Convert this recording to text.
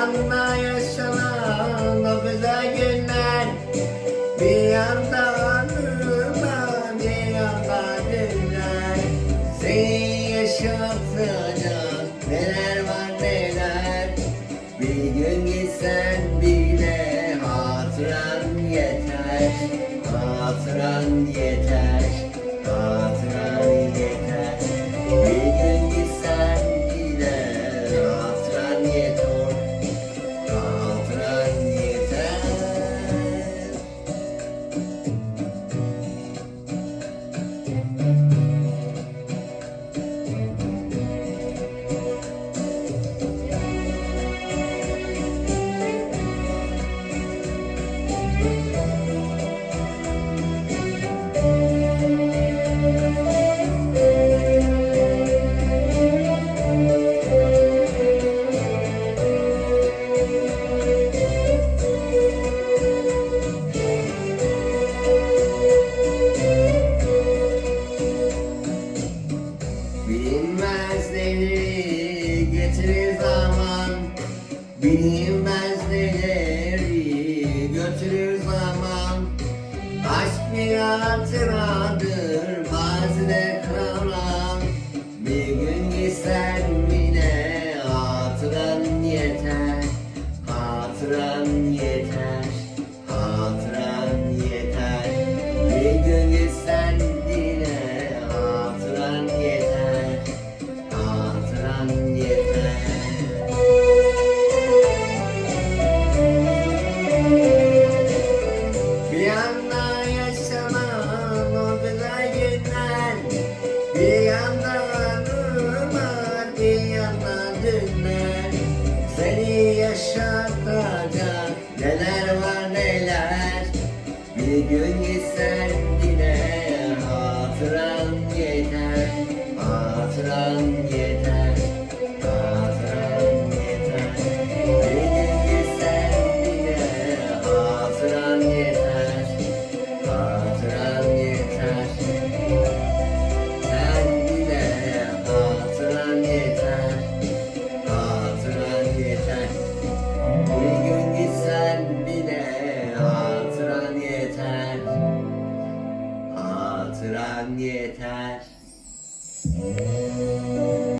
Yanda yaşanan o güzel günler. Bir yanda anıma bir yanda günler. Seni yaşatacak neler var neler. Bir gün gitsen bile hatıran yeter Hatıran yeter Bilinmezleri getirir zaman Bilinmezleri götürür zaman. Aşk bir hatıradır bazı de kalan Bir gün gitsen bile hatıran yeter Hatıran yeter. yaşatacak Neler var neler? Bir gün gitsen